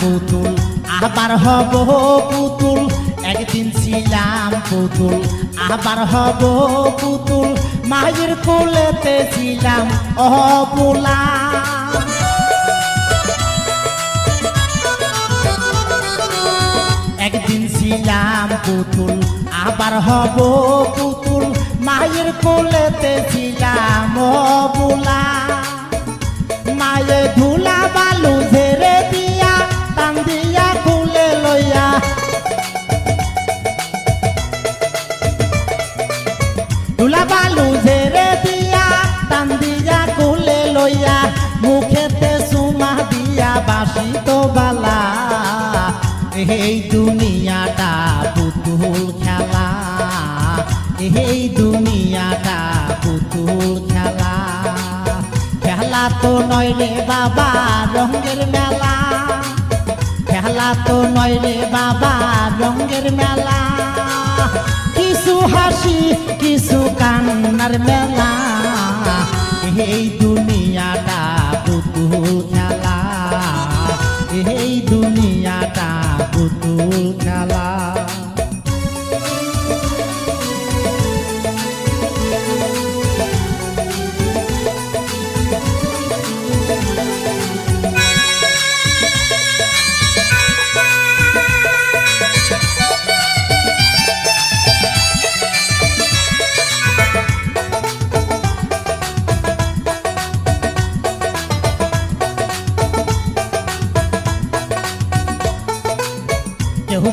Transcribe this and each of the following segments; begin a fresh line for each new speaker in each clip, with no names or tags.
পুতুল। আবার হব পুতুল, একদিন ছিলাম পুতুল। আবার হব পুতুল, মায়ের কোলেতে ছিলাম অপুলা। একদিন ছিলাম পুতুল, আবার হব পুতুল, মায়ের কোলেতে ছিলাম অবুলা ধুলা বালু ঝেড়ে দিয়া টান দিয়া খুলে লইয়া, মুখেতে সুমা দিয়া বাসি তো বালা। এই দুনিয়াটা পুতুল খেলা। এই দুনিয়াটা পুতুল খেলা। খেলা তো নয় রে বাবা, রঙের মেলা। খেলা তো নয় রে বাবা, রঙের মেলা। কিছু হাসি কিছু কান্নার মেলা এই দুনিয়াটা পুতুল খেলা। এই দুনিয়াটা পুতুল খেলা।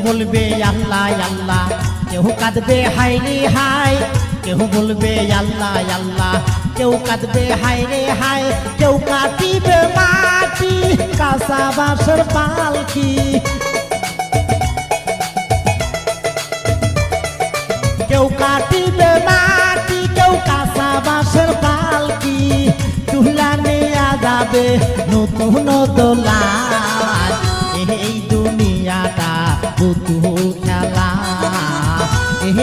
বলবে আল্লাহ আল্লাহ। কেউ কাঁদবে হাই রে হাই কেউ বলবে আল্লাহ আল্লাহ। কেউ কাঁদবে হাই রে হাই কেউ কাটিবে মাটি, কাঁচা বাঁশের পালকি কেউ কাটিবে মাটি, কেউ কাঁচা বাঁশের পালকি তুলা নেয়া যাবে নতুন দোলা।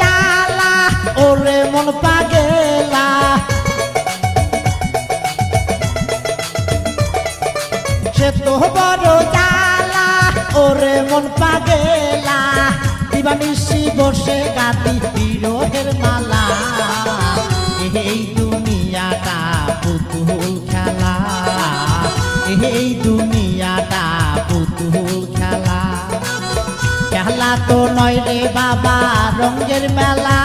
জ্বালা, ওরে মন পাগেলা। সে তো বড় ওরে মন পাগেলা। বসে গাতি মালা। এই দুনিয়াটা পুতুল খেলা। এই দুনিয়াটা তো নয় রে বাবা রঙ্গের মেলা।